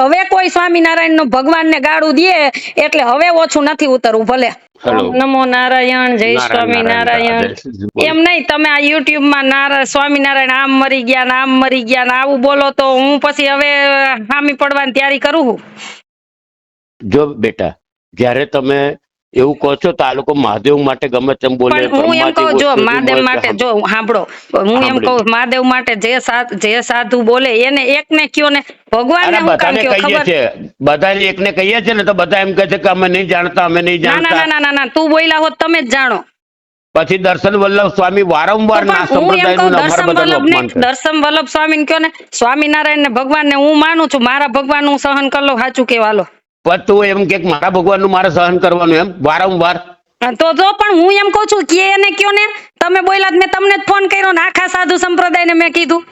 હવે કોઈ સ્વામિનારાયણનું ભગવાન ને ગાળું દે એટલે હવે ઓછું નથી ઉતરવું ભલે. નમો નારાયણ જય સ્વામિનારાયણ. એમ નહીં તમે આ યુટ્યુબમાં નારા સ્વામિનારાયણ આમ મરી ગયા ને આમ મરી ગયા ને આવું બોલો તો હું પછી હવે હામી પડવાની તૈયારી કરું છું જો બેટા જ્યારે તમે એવું કહો છો તો આ લોકો મહાદેવ માટે ગમે તેમ બોલે પણ હું એમ કહું જો મહાદેવ માટે જો સાંભળો હું એમ કહું મહાદેવ માટે જે સાધ જે સાધુ બોલે એને એક ને કયો ને ભગવાન બધાને કહીએ છે બધાને એકને કહીએ છે ને તો બધા એમ કહે છે કે અમે નહીં જાણતા અમે નહીં જાણતા. ના ના ના તું બોલ્યા હોત તમે જ જાણો. પછી દર્શન વલ્લભ સ્વામી વારંવાર ના સંપ્રદાયનું દર્શન વલ્લભ ને અપમાન દર્શન વલ્લભ સ્વામી કયો ને સ્વામિનારાયણ ને ભગવાન ને હું માનું છું મારા ભગવાન હું સહન કરી લઉં સાચું કેવાલો પણ તું એમ કે મારા ભગવાનનું મારે સહન કરવાનું એમ વારંવાર. તો જો પણ હું એમ કહું છું કે એને કયો ને તમે બોલ્યા મેં તમને જ ફોન કર્યો ને આખા સાધુ સંપ્રદાયને મેં કીધું.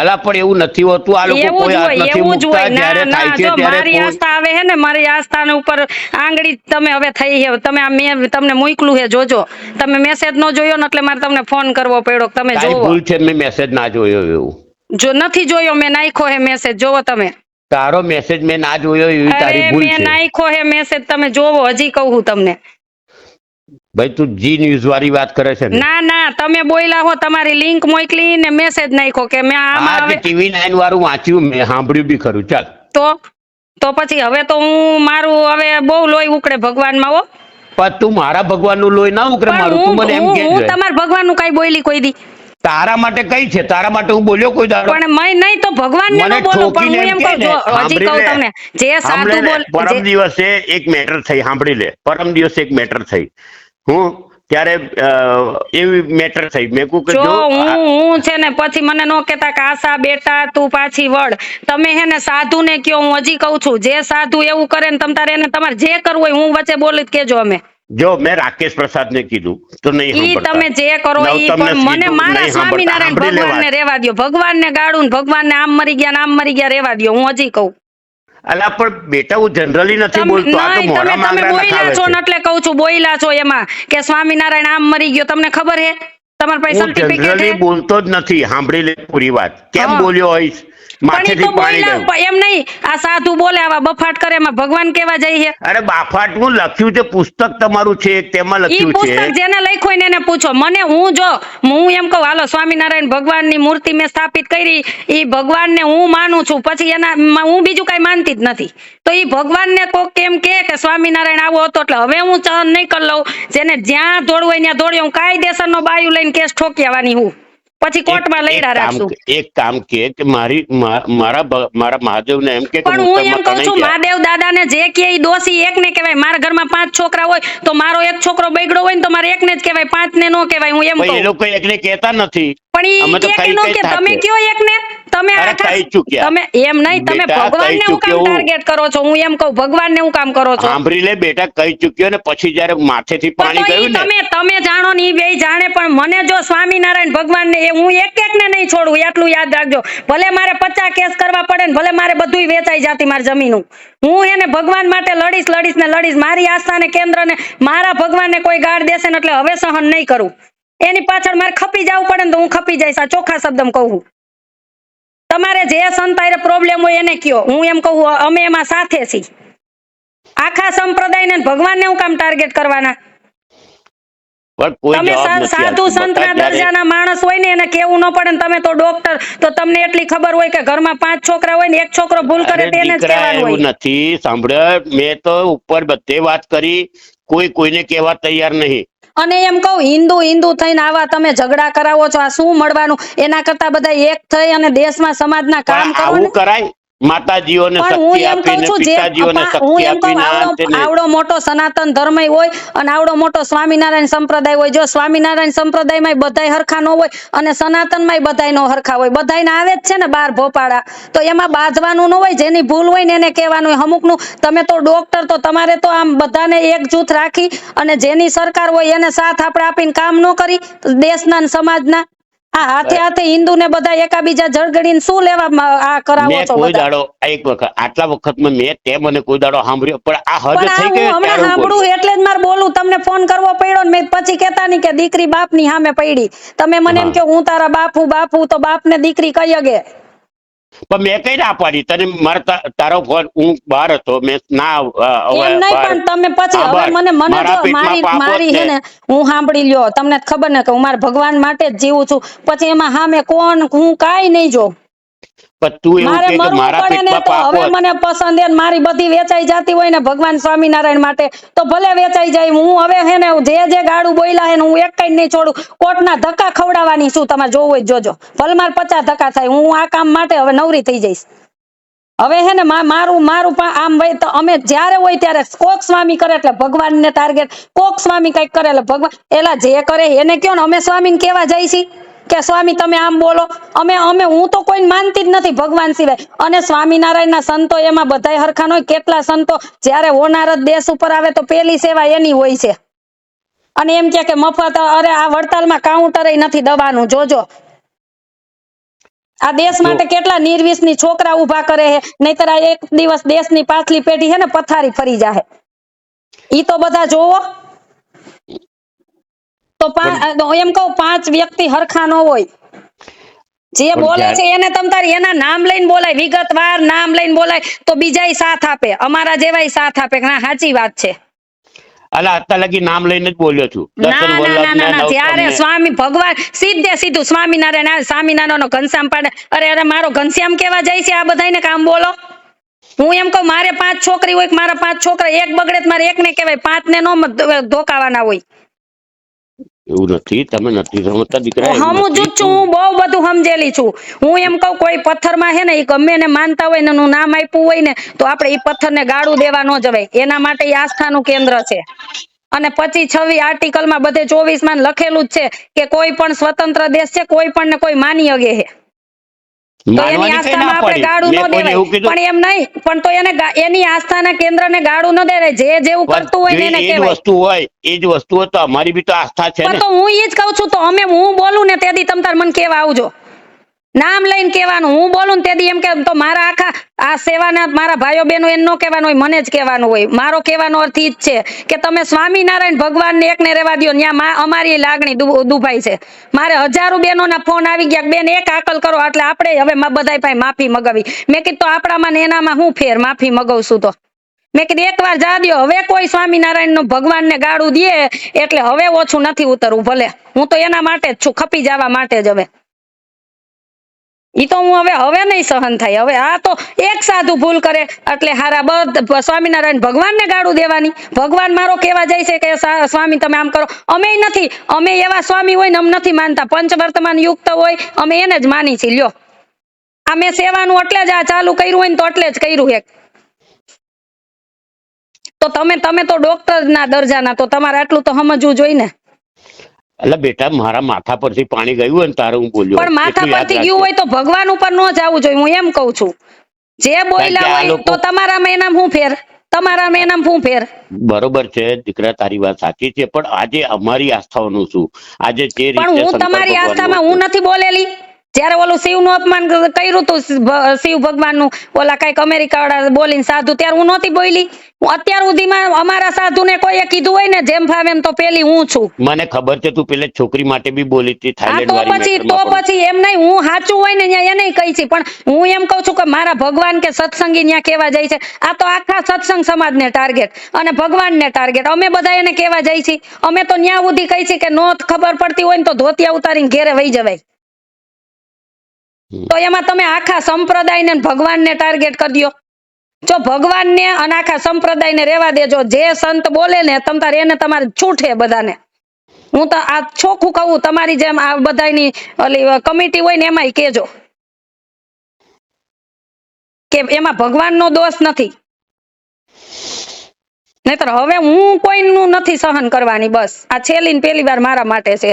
અલા પણ એવું નથી હોતું. આ લોકો કોઈ હાથ નથી મૂકતા. જ્યારે થાય છે ત્યારે મારી આસ્થા આવે હે ને મારી આસ્થાને ઉપર આંગળી તમે હવે થઈ હે. તમે આ મેં તમને મોકલું હે જોજો. તમે મેસેજ નો જોયો ને એટલે મારે તમને ફોન કરવો પડ્યો. તમે જોવો. ભૂલ છે મેં મેસેજ ના જોયો એવું. જો નથી જોયો મેં નાખ્યો હે મેસેજ જોવો તમે. તારો મેસેજ મેં ના જોયો એવી તારી ભૂલ મેં છે. નાખ્યો હે મેસેજ તમે જોવો હજી કહું તમને. ભાઈ તું જી ન્યૂઝ વાળી વાત કરે છે ના? ના તમે બોયલા હો તમારી લિંક મોકલી ને મેસેજ નાખ્યો કે મેં આમ આવે ટીવી નાઇન વાળું વાંચ્યું મેં સાંભળ્યું બી ખરું. ચાલ. તો તો પછી હવે તો હું મારું હવે બહુ લોહી ઉકળે ભગવાનમાં હો. પણ તું મારા ભગવાનનું લોહી ના ઉકળે મારું તું મને એમ કે હું તમારા ભગવાનનું કાંઈ બોયલી કોઈ દી. તારા માટે કઈ છે? તારા માટે હું બોલ્યો કોઈ દાડો? પણ મય નહીં તો ભગવાનને ન બોલું પણ હું એમ કહું હજી કહું તમને જે સાધુ બોલ પરમ દિવસે એક મેટર થઈ સાંભળી લે. પરમ દિવસે એક મેટર થઈ. હું ત્યારે એવી મેટર થઈ. મેં કે જો જો હું હું છે ને પછી મને નો કેતા કે આશા બેટા તું પાછી વળ. તમે હે ને સાધુ ને કયો હું હજી કહું છું જે સાધુ એવું કરે ને તમ તારે એને તમારે જે કરવું હોય હું વચ્ચે બોલી જ કેજો અમે. જો મેં રાકેશ પ્રસાદ ને કીધું તો નહીં ઈ તમે જે કરો ઈ પણ મને મારા સ્વામિનારાયણ ભગવાન ને રેવા દો ભગવાન ને ગાળું ભગવાન ને આમ મરી ગયા ને આમ મરી ગયા રેવા દો હું હજી કહું. અલા પણ બેટા હું જનરલી નથી બોલતો. આ તો તમે માંગરા બોલ્યા ખાવે છો. એટલે કહું છું બોલ્યા છો એમાં કે સ્વામિનારાયણ આમ મરી ગયો. તમને ખબર હે? તમારા પાસે સર્ટિફિકેટ બોલતો જ નથી. સાંભળી લે પૂરી વાત. કેમ બોલ્યો હોઈશ? માથેથી પાણી ગયું એમ નહીં આ સાધુ બોલે આવા બફાટ કરે એમાં ભગવાન કેવા જાય છે? અરે બાફાટનું લખ્યું છે પુસ્તક તમારું છે તેમાં ઈ લખ્યું પુસ્તક જેને લખ્યું એને પૂછો. મને હું જો હું એમ કહું હાલો સ્વામિનારાયણ ભગવાનની મૂર્તિ મેં સ્થાપિત કરી ઈ ભગવાનને હું માનું છું. પછી એના હું બીજું કઈ માનતી જ નથી. તો ઈ ભગવાનને કોક કેમ કે કે સ્વામિનારાયણ આવો હતો એટલે હવે હું સહન નહીં કરી લઉં. જેને જ્યાં દોડવું હોય ત્યાં દોડ્યો હું કાયદેસરનો બાયું લઈને કેસ ઠોકી આવવાની હું. પછી કોર્ટમાં લઈડા રાખશું. એક કામ કે કે મારી મારા મારા મહાદેવને એમ કે પણ હું એમ કહું છું. મહાદેવ દાદાને જે કે ઈ દોષી એકને કહેવાય. મારા ઘરમાં પાંચ છોકરા હોય તો મારો એક છોકરો બગડ્યો હોય ને તો મારે એકને જ કહેવાય. પાંચને નો કહેવાય હું એમ કહું એ લોકો એકને કહેતા નથી. પણ એ કે નો. તમે કયો એકને? તમે. તમે એમ નહીં તમે ભગવાનને હું કામ ટાર્ગેટ કરો છો? હું એમ કહું ભગવાનને હું કામ કરો છો? સાંભળી લે બેટા કહી ચૂક્યો ને પછી જયારે માથેથી પાણી ગયું ને તમે તમે જાણો ને બે જાણે પણ મને જો સ્વામિનારાયણ ભગવાનને એ હું એક એક ને નહીં છોડું એટલું યાદ રાખજો. ભલે મારે પચાસ કેસ કરવા પડે ને ભલે મારે બધુંય વેચાઈ જાતી મારી જમીનું. હું એને ભગવાન માટે લડીશ લડીશ ને લડીશ. મારી આસ્થા ને કેન્દ્ર ને મારા ભગવાનને કોઈ ગાળ દેશે ને એટલે હવે સહન નહીં કરું. એની પાછળ મારે ખપી જવું પડે ને તો હું ખપી જઈશ આ ચોખ્ખા શબ્દમાં કહું. તમારે જે સંતાય પ્રોબ્લેમ હોય એને કયો. હું એમ કહું અમે એમાં સાથે છીએ. આખા સંપ્રદાયને ભગવાનને હું કામ ટાર્ગેટ કરવાના? તમે જવાબ સા- નથી સાધુ સંતના દરજાના માણસ હોય ને એને કેવું ન પડે ને તમે તો ડોક્ટર તો તમને એટલી ખબર હોય કે ઘરમાં પાંચ છોકરા હોય ને એક છોકરો ભૂલ કરે તેને જ કહેવાનું એવું હોય. નથી. સાંભળ મેં તો ઉપર બધે વાત કરી. કોઈ કોઈને કહેવા તૈયાર નહીં. અને એમ કહું હિન્દુ હિન્દુ થઈને આવા તમે ઝઘડા કરાવો છો આ શું મળવાનું? એના કરતા બધા એક થઈ અને દેશમાં સમાજના કામ કરો આવું કરાય? માતાજીઓને શક્તિ આપીને પિતાજીઓને શક્તિ આપીને આવડો મોટો સનાતન ધર્મ હોય અને આવડો મોટો સ્વામિનારાયણ સંપ્રદાય હોય. જો સ્વામિનારાયણ સંપ્રદાયમાં બધાય હરખા ન હોય અને સનાતનમાં બધાય નો હરખા હોય. બધાયને આવે જ છે ને બાર ભોપાળા. તો એમાં બાંધવાનું ન હોય જેની ભૂલ હોય ને એને કહેવાનું હોય. અમુકનું તમે તો ડોક્ટર તો તમારે તો આમ બધાને એક જૂથ રાખી અને જેની સરકાર હોય એને સાથ આપણે આપીને કામ ન કરી. દેશના સમાજના. આ હાથે હાથે હિન્દુ ને બધા એકાબીજા જળગડીને શું લેવા આ કરાવો છો કોઈ દાડો એક વખત આટલા વખતમાં મેં તે મને કોઈ દાડો સાંભળ્યો પણ આ હદ થઈ ગઈ હમણાં. સાંભળું એટલે જ મારે બોલું તમને ફોન કરવો પડ્યો ને મેં પછી કહેતા ની કે દીકરી બાપની સામે પડી. તમે મને એમ કે હું તારા બાપુ બાપુ તો બાપ ને દીકરી કઈ અગે? પણ મેં કઈ ના પાડી. તને મારા તારો ફોન હું બહાર હતો. મેં ના એમ નહીં પણ તમે પછી હવે મને મને મારા મારી હે ને હું સાંભળી લ્યો. તમને ખબર ને કે હું મારા ભગવાન માટે જ જીવું છું. પછી એમાં સામે કોણ હું કાઈ નહીં જો પણ તું એવું કે મારા પેટમાં પાપ હવે મને પસંદ છે મારી બધી વેચાઈ જતી હોય ને ભગવાન સ્વામિનારાયણ માટે તો ભલે વેચાઈ જાય હું હવે હે ને જે જે ગાડું બોલ્યા હે ને હું એક કઈ નહીં છોડું. કોર્ટના ધક્કા ખવડાવવાની છું તમારે જોવું હોય જોજો. ભલે મારે પચાસ ધક્કા થાય હું આ કામ માટે હવે નવરી થઈ જઈશ. હવે હે ને મારું મારું પણ આમ હોય તો અમે જ્યારે હોય ત્યારે કોક સ્વામી કરે એટલે ભગવાનને ટાર્ગેટ કોક સ્વામી કંઈક કરે એટલે ભગવાન એલા જે કરે એને કયો ને અમે સ્વામીને કેવા જાય છીએ કે સ્વામી તમે આમ બોલો. અમે અમે હું તો કોઈને માનતી જ નથી ભગવાન સિવાય. અને સ્વામિનારાયણના સંતો એમાં બધાય હરખાન હોય. કેટલા સંતો? જ્યારે હોનાર દેશ ઉપર આવે તો પેલી સેવા એની હોય છે. અને એમ કે કે મફત અરે આ વડતાલમાં કાઉન્ટર નથી દવાનું. જોજો. આ દેશ માટે કેટલા નિર્વિષની છોકરા ઊભા કરે છે. નહીતર આ એક દિવસ દેશની પાછલી પેઢી છે ને પથારી ફરી જાહે. ઈ તો બધા જોવો. તો એમ કહું પાંચ વ્યક્તિ હરખા નો હોય. જે બોલે છે એને તમ તાર એના નામ લઈને બોલાય વિગતવાર નામ લઈને બોલાય તો બીજા સાથ આપે. અમારા જેવાય સાથ આપે. ના સાચી વાત છે. અલા અત્યાર લગી નામ લઈને જ બોલ્યો છું. ના ના ના ના ના. જ્યારે સ્વામી ભગવાન સીધે સીધું સ્વામિનારાયણ સ્વામિનારાયણ નો ઘનશ્યામ પાડે. અરે અરે મારો ઘનશ્યામ કેવા જાય છે? આ બધાયને કામ બોલો. હું એમ કહું મારે પાંચ છોકરી હોય મારા પાંચ છોકરા એક બગડે મારે મારે એકને કહેવાય પાંચ ને નો ધોકાવાના હોય. એવું નથી તમે નથી સમજતા દીકરા હું જ છું હું બહુ બધું સમજેલી છું. હું એમ કહું કોઈ પથ્થરમાં છે ને એ ગમે એને માનતા હોય ને એનું નામ આપ્યું હોય ને તો આપણે એ પથ્થરને ગાળું દેવા ન જવાય. એના માટે એ આસ્થાનું કેન્દ્ર છે. અને પછી છવ્વીસ આર્ટિકલમાં બધે ચોવીસમાં લખેલું જ છે કે કોઈ પણ સ્વતંત્ર દેશ છે કોઈ પણ ને કોઈ માની અગે છે. પણ એમ નહીં પણ તો એને એની આસ્થાના કેન્દ્રને ગાળું ન દેવાય. જે જેવું કરતું હોય એને કહેવાય. વસ્તુ હોય એ જ વસ્તુ હોય તો અમારી બી તો આસ્થા છે પણ ને. તો હું ઈ જ કહું છું તો અમે હું બોલું ને તેથી તમ તાર મને કેવા આવજો. નામ લઈને કહેવાનું હું બોલું ને તેથી એમ કે તો મારા આખા આ સેવાના મારા ભાઈઓ બહેનો એમ ન કહેવાનું હોય, મને જ કહેવાનું હોય. મારો કહેવાનો અર્થ ઈ જ છે કે તમે સ્વામિનારાયણ ભગવાનને એકને રહેવા દો ત્યાં અમારી લાગણી દુભાઈ છે. મારે હજારો બહેનોના ફોન આવી ગયા બેન, એક આકલ કરો, એટલે આપણે હવે બધા પાસે માફી મગાવી. મેં કીધું આપણામાં ને એનામાં હું ફેર? માફી મગાવશું તો. મેં કીધું એકવાર જા દો હવે કોઈ સ્વામિનારાયણ નો ભગવાનને ગાળું દે, એટલે હવે ઓછું નથી ઉતરવું ભલે. હું તો એના માટે જ છું, ખપી જવા માટે જ હવે. ઈ તો હું હવે હવે નહીં સહન થાય. હવે આ તો એક સાધુ ભૂલ કરે, એટલે હારા બધ સ્વામિનારાયણ ભગવાનને ગાળું દેવાની. ભગવાન મારો કેવા જાય છે કે સ્વામી, તમે આમ કરો. અમે નથી. અમે એવા સ્વામી હોય ને અમે નથી માનતા. પંચવર્તમાન યુક્ત હોય, અમે એને જ માની છીએ. લ્યો. આ મેં સેવાનું એટલે જ આ ચાલુ કર્યું હોય ને તો એટલે જ કર્યું એક. તો તમે તમે તો ડોક્ટર ના દરજાના, તો તમારે આટલું તો સમજવું જોઈએ ને. એટલે બેટા મારા માથા પરથી પાણી ગયું હોય ને તારે હું બોલ્યો. પણ માથા પરથી ગયું હોય તો ભગવાન ઉપર ન જવું જોઈએ હું એમ કઉ છું. જે બોલ્યા હોય તો તમારામાં એનામ હું ફેર? તમારા એનામ શું ફેર? બરોબર છે દીકરા તારી વાત સાચી છે પણ આજે અમારી આસ્થાઓનું શું? આજે જે રીતે પણ હું તમારી આસ્થામાં હું નથી બોલેલી? જ્યારે ઓલું શિવનું અપમાન કર્યું હતું શિવ ભગવાનનું ઓલા કંઈક અમેરિકા વાળા બોલીને સાધુ ત્યારે હું નહોતી બોલી. અત્યાર સુધીમાં અમારા સાધુને કોઈએ કીધું હોય ને જેમ ફાવે એમ તો પેલી હું છું. મને ખબર છે તું પેલે છોકરી માટે બી બોલી હતી થાઈલેન્ડ વાળી પછી તો પછી એમ નહીં હું સાચું હોય ને ત્યાં એને કહી છે. પણ હું એમ કહું છું કે મારા ભગવાન કે સત્સંગી ત્યાં કેવા જાય છે? આ તો આખા સત્સંગ સમાજને ટાર્ગેટ અને ભગવાનને ટાર્ગેટ અમે બધા એને કેવા જાય છે? અમે તો ન્યા સુધી કહી છે કે નો ખબર પડતી હોય ને તો ધોતિયા ઉતારીને ઘેરે વહી જવાય. તો એમાં તમે આખા સંપ્રદાયને ભગવાનને ટાર્ગેટ કરી દો જો ભગવાનને અને આખા સંપ્રદાયને રહેવા દેજો. જે સંત બોલે ને તમ તારે એને તમારે છૂટે બધાને. હું તો આ ચોખ્ખું કહું, તમારી જેમ આ બધાની ઓલી કમિટી હોય ને એમાંય કેજો કે એમાં ભગવાનનો દોષ નથી. નહીતર હવે હું કોઈનું નથી સહન કરવાની, બસ. આ છેલ્લી ને પહેલી વાર મારા માટે છે.